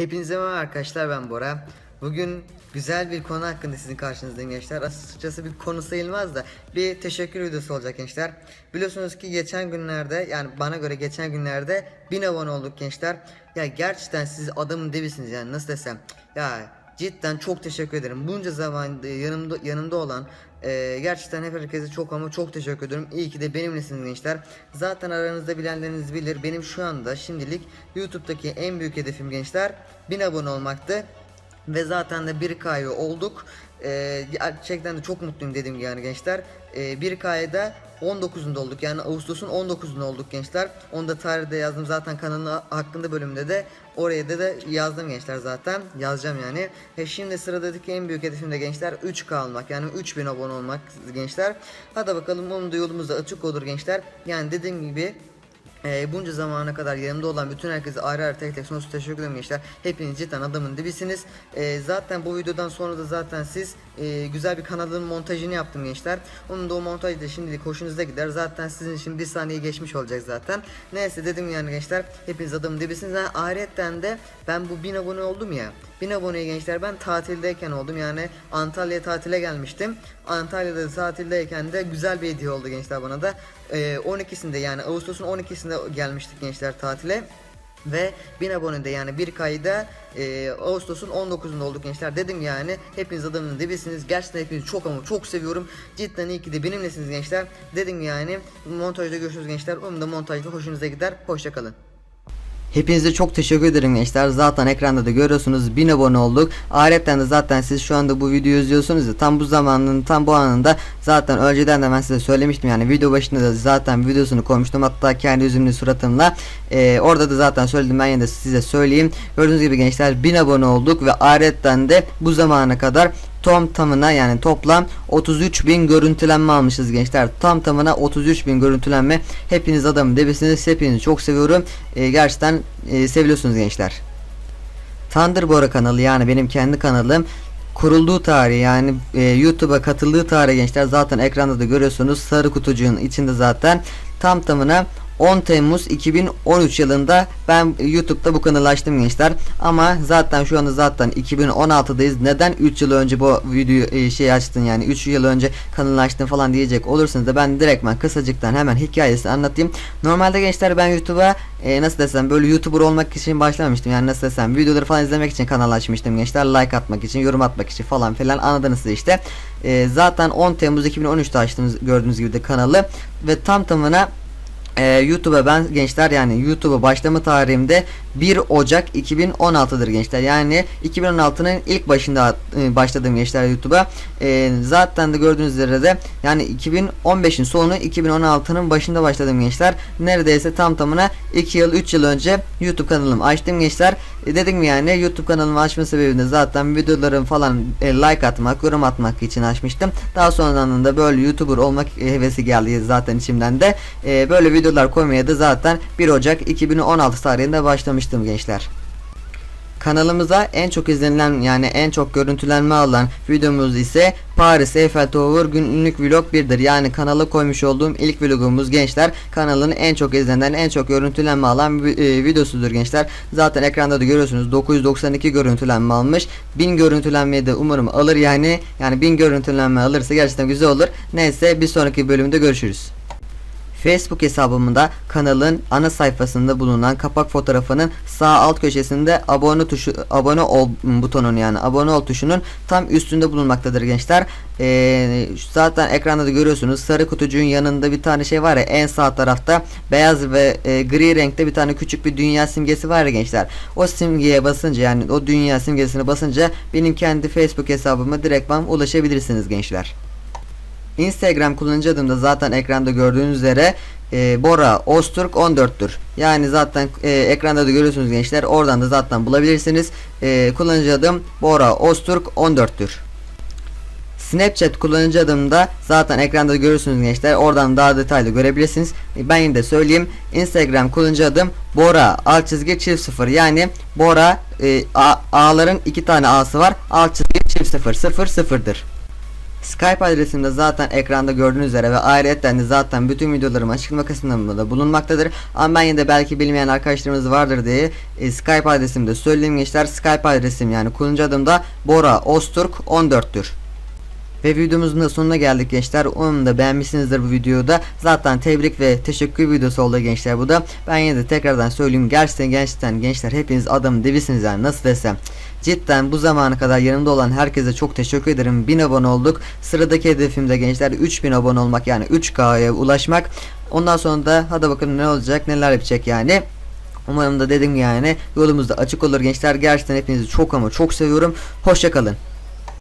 Hepinize merhaba arkadaşlar ben Bora. Bugün güzel bir konu hakkında sizin karşınızdayım gençler. Açıkçası bir konu sayılmaz da bir teşekkür videosu olacak gençler. Biliyorsunuz ki geçen günlerde yani bana göre geçen günlerde 1000 abone olduk gençler. Ya gerçekten siz adamın dibisiniz yani nasıl desem. Ya cidden çok teşekkür ederim. Bunca zaman e, yanımda yanımda olan e, gerçekten hep herkese çok ama çok teşekkür ediyorum. İyi ki de benimlesiniz gençler. Zaten aranızda bilenleriniz bilir. Benim şu anda şimdilik YouTube'daki en büyük hedefim gençler 1000 abone olmaktı. Ve zaten de 1K'yı olduk. Ee, gerçekten de çok mutluyum gibi yani gençler. Ee, 1K'da 19'unda olduk yani Ağustos'un 19'unda olduk gençler. Onu da tarihte yazdım zaten kanalın hakkında bölümde de oraya da, da yazdım gençler zaten yazacağım yani. Ve şimdi sıradaki en büyük hedefim de gençler 3K almak yani 3000 abone olmak gençler. Hadi bakalım onun da yolumuz da açık olur gençler. Yani dediğim gibi ee, bunca zamana kadar yanımda olan bütün herkese ayrı ayrı tek tek sonsuz teşekkür ederim gençler. Hepiniz cidden adamın dibisiniz. Ee, zaten bu videodan sonra da zaten siz e, güzel bir kanalın montajını yaptım gençler. Onun da o montaj da şimdilik hoşunuza gider. Zaten sizin için bir saniye geçmiş olacak zaten. Neyse dedim yani gençler. Hepiniz adamın dibisiniz. Yani ayrıyetten de ben bu 1000 abone oldum ya. 1000 aboneye gençler ben tatildeyken oldum yani Antalya'ya tatile gelmiştim. Antalya'da tatildeyken de güzel bir hediye oldu gençler bana da. Ee, 12'sinde yani Ağustos'un 12'sinde gelmiştik gençler tatile. Ve 1000 abonede yani bir kayda e, Ağustos'un 19'unda olduk gençler. Dedim yani hepiniz adamın dibisiniz. Gerçekten hepinizi çok ama çok seviyorum. Cidden iyi ki de benimlesiniz gençler. Dedim yani montajda görüşürüz gençler. Umarım da montajda hoşunuza gider. Hoşçakalın Hepinize çok teşekkür ederim gençler. Zaten ekranda da görüyorsunuz 1000 abone olduk. Ayrıca de zaten siz şu anda bu videoyu izliyorsunuz ya tam bu zamanın tam bu anında zaten önceden de ben size söylemiştim yani video başında da zaten videosunu koymuştum hatta kendi yüzümlü suratımla Ee, orada da zaten söyledim ben yine de size söyleyeyim gördüğünüz gibi gençler 1000 abone olduk ve ayrıca de bu zamana kadar tam tamına yani toplam 33.000 görüntülenme almışız gençler. Tam tamına 33.000 görüntülenme. Hepiniz adamın debisiniz. Hepinizi çok seviyorum. Ee, gerçekten e, seviyorsunuz gençler. Thunder Bora kanalı yani benim kendi kanalım kurulduğu tarihi yani e, YouTube'a katıldığı tarihi gençler zaten ekranda da görüyorsunuz sarı kutucuğun içinde zaten tam tamına 10 Temmuz 2013 yılında ben YouTube'da bu kanalı açtım gençler. Ama zaten şu anda zaten 2016'dayız. Neden 3 yıl önce bu videoyu e, şey açtın yani 3 yıl önce kanalı açtın falan diyecek olursanız da ben direktmen kısacıktan hemen hikayesini anlatayım. Normalde gençler ben YouTube'a e, nasıl desem böyle YouTuber olmak için başlamamıştım. Yani nasıl desem videoları falan izlemek için kanal açmıştım gençler. Like atmak için, yorum atmak için falan filan anladınız işte. E, zaten 10 Temmuz 2013'te açtığımız gördüğünüz gibi de kanalı ve tam tamına ee, YouTube'a ben gençler yani YouTube'a başlama tarihimde 1 Ocak 2016'dır gençler. Yani 2016'nın ilk başında e, başladım gençler YouTube'a. E, zaten de gördüğünüz üzere de yani 2015'in sonu 2016'nın başında başladım gençler. Neredeyse tam tamına 2 yıl 3 yıl önce YouTube kanalımı açtım gençler. E, dedim yani YouTube kanalımı açma sebebi de zaten videolarım falan e, like atmak, yorum atmak için açmıştım. Daha sonradan da böyle YouTuber olmak hevesi geldi zaten içimden de. Böyle videolar koymaya da zaten 1 Ocak 2016 tarihinde başlamıştım gençler. Kanalımıza en çok izlenilen yani en çok görüntülenme alan videomuz ise Paris Eiffel Tower günlük vlog 1'dir. Yani kanala koymuş olduğum ilk vlogumuz gençler. Kanalın en çok izlenen en çok görüntülenme alan e, videosudur gençler. Zaten ekranda da görüyorsunuz 992 görüntülenme almış. 1000 görüntülenmeyi de umarım alır yani. Yani 1000 görüntülenme alırsa gerçekten güzel olur. Neyse bir sonraki bölümde görüşürüz. Facebook hesabımda kanalın ana sayfasında bulunan kapak fotoğrafının sağ alt köşesinde abone tuşu abone ol butonun yani abone ol tuşunun tam üstünde bulunmaktadır gençler. Ee, zaten ekranda da görüyorsunuz sarı kutucuğun yanında bir tane şey var ya en sağ tarafta beyaz ve e, gri renkte bir tane küçük bir dünya simgesi var ya gençler. O simgeye basınca yani o dünya simgesine basınca benim kendi Facebook hesabıma direktman ulaşabilirsiniz gençler. Instagram kullanıcı adım da zaten ekranda gördüğünüz üzere e, Bora Osturk 14'tür. Yani zaten e, ekranda da görüyorsunuz gençler. Oradan da zaten bulabilirsiniz. E, kullanıcı adım Bora Osturk 14'tür. Snapchat kullanıcı adım da zaten ekranda da görüyorsunuz gençler. Oradan daha detaylı görebilirsiniz. E, ben yine de söyleyeyim. Instagram kullanıcı adım Bora alt çizgi çift sıfır. Yani Bora e, A, A'ların iki tane A'sı var. Alt çizgi çift sıfır sıfır sıfırdır. Skype adresim de zaten ekranda gördüğünüz üzere ve ayrıca de zaten bütün videolarım açıklama kısmında da bulunmaktadır. Ama ben yine de belki bilmeyen arkadaşlarımız vardır diye e, Skype adresimi de söyleyeyim gençler. Skype adresim yani kullanıcı adım da Bora Osturk 14'tür. Ve videomuzun da sonuna geldik gençler. Umarım da beğenmişsinizdir bu videoda. Zaten tebrik ve teşekkür videosu oldu gençler bu da. Ben yine de tekrardan söyleyeyim. Gerçekten gerçekten gençler hepiniz adam dibisiniz yani nasıl desem. Cidden bu zamana kadar yanımda olan herkese çok teşekkür ederim. 1000 abone olduk. Sıradaki hedefim de gençler 3000 abone olmak yani 3K'ya ulaşmak. Ondan sonra da hadi bakalım ne olacak neler yapacak yani. Umarım da dedim yani yolumuz da açık olur gençler. Gerçekten hepinizi çok ama çok seviyorum. Hoşçakalın.